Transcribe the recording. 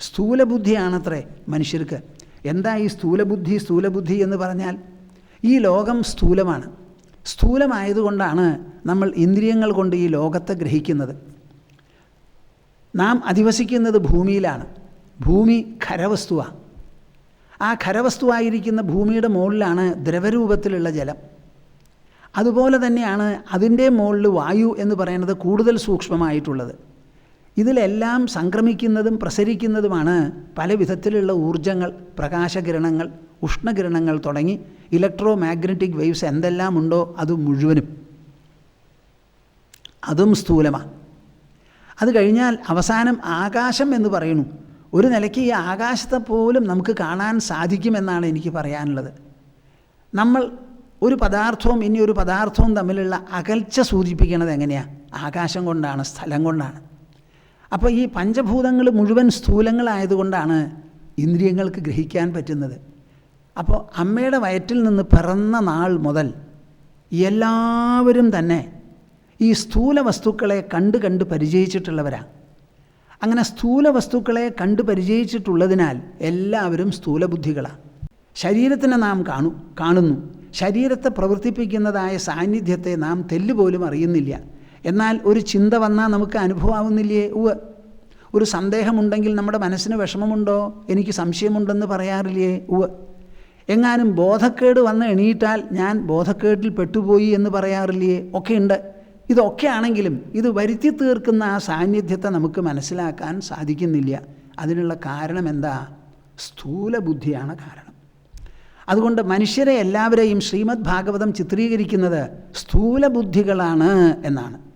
സ്ഥൂലബുദ്ധിയാണത്രേ മനുഷ്യർക്ക്. എന്താ ഈ സ്ഥൂലബുദ്ധി സ്ഥൂലബുദ്ധി എന്ന് പറഞ്ഞാൽ? ഈ ലോകം സ്ഥൂലമാണ്. സ്ഥൂലമായതുകൊണ്ടാണ് നമ്മൾ ഇന്ദ്രിയങ്ങൾ കൊണ്ട് ഈ ലോകത്തെ ഗ്രഹിക്കുന്നത്. നാം അധിവസിക്കുന്നത് ഭൂമിയിലാണ്. ഭൂമി ഖരവസ്തുവാണ് ആ ഖരവസ്തുവായിരിക്കുന്ന ഭൂമിയുടെ മുകളിലാണ് ദ്രവരൂപത്തിലുള്ള ജലം. അതുപോലെ തന്നെയാണ് അതിന്റെ മുകളിൽ വായു എന്ന് പറയുന്നത് കൂടുതൽ സൂക്ഷ്മമായിട്ടുള്ളത്. ഇതിലെല്ലാം സംക്രമിക്കുന്നതും പ്രസരിക്കുന്നതുമാണ് പല വിധത്തിലുള്ള ഊർജങ്ങൾ പ്രകാശകിരണങ്ങൾ ഉഷ്ണകിരണങ്ങൾ തുടങ്ങി ഇലക്ട്രോ മാഗ്നറ്റിക് വേവ്സ് എന്തെല്ലാം ഉണ്ടോ അത് മുഴുവനും. അതും സ്ഥൂലമാണ് അത് കഴിഞ്ഞാൽ അവസാനം ആകാശം എന്ന് പറയുന്നു. ഒരു നിലയ്ക്ക് ഈ ആകാശത്തെ പോലും നമുക്ക് കാണാൻ സാധിക്കുമെന്നാണ് എനിക്ക് പറയാനുള്ളത്. നമ്മൾ ഒരു പദാർത്ഥവും ഇനി ഒരു പദാർത്ഥവും തമ്മിലുള്ള അകൽച്ച സൂചിപ്പിക്കുന്നത് എങ്ങനെയാണ് ആകാശം കൊണ്ടാണ് സ്ഥലം കൊണ്ടാണ്. അപ്പോൾ ഈ പഞ്ചഭൂതങ്ങൾ മുഴുവൻ സ്ഥൂലങ്ങളായതുകൊണ്ടാണ് ഇന്ദ്രിയങ്ങൾക്ക് ഗ്രഹിക്കാൻ പറ്റുന്നത്. അപ്പോൾ അമ്മയുടെ വയറ്റിൽ നിന്ന് പിറന്ന നാൾ മുതൽ എല്ലാവരും തന്നെ ഈ സ്ഥൂല വസ്തുക്കളെ കണ്ട് കണ്ട് പരിചയിച്ചിട്ടുള്ളവരാണ് അങ്ങനെ സ്ഥൂല വസ്തുക്കളെ കണ്ട് പരിചയിച്ചിട്ടുള്ളതിനാൽ എല്ലാവരും സ്ഥൂലബുദ്ധികളാണ് ശരീരത്തിനെ നാം കാണു കാണുന്നു. ശരീരത്തെ പ്രവർത്തിപ്പിക്കുന്നതായ സാന്നിധ്യത്തെ നാം തെല്ലുപോലും അറിയുന്നില്ല. എന്നാൽ ഒരു ചിന്ത വന്നാൽ നമുക്ക് അനുഭവമാവുന്നില്ലേ? ഉവ് ഒരു സന്ദേഹമുണ്ടെങ്കിൽ നമ്മുടെ മനസ്സിന് വിഷമമുണ്ടോ? എനിക്ക് സംശയമുണ്ടെന്ന് പറയാറില്ലേ? ഉവ് എങ്ങാനും ബോധക്കേട് വന്ന് എണീറ്റാൽ ഞാൻ ബോധക്കേടിൽ പെട്ടുപോയി എന്ന് പറയാറില്ലേ? ഒക്കെ ഉണ്ട്. ഇതൊക്കെ ആണെങ്കിലും ഇത് വരുത്തി തീർക്കുന്ന ആ സാന്നിധ്യത്തെ നമുക്ക് മനസ്സിലാക്കാൻ സാധിക്കുന്നില്ല. അതിനുള്ള കാരണം എന്താ? സ്ഥൂല ബുദ്ധിയാണ് കാരണം. അതുകൊണ്ട് മനുഷ്യരെ എല്ലാവരെയും ശ്രീമദ് ഭാഗവതം ചിത്രീകരിക്കുന്നത് സ്ഥൂല ബുദ്ധികളാണ് എന്നാണ്.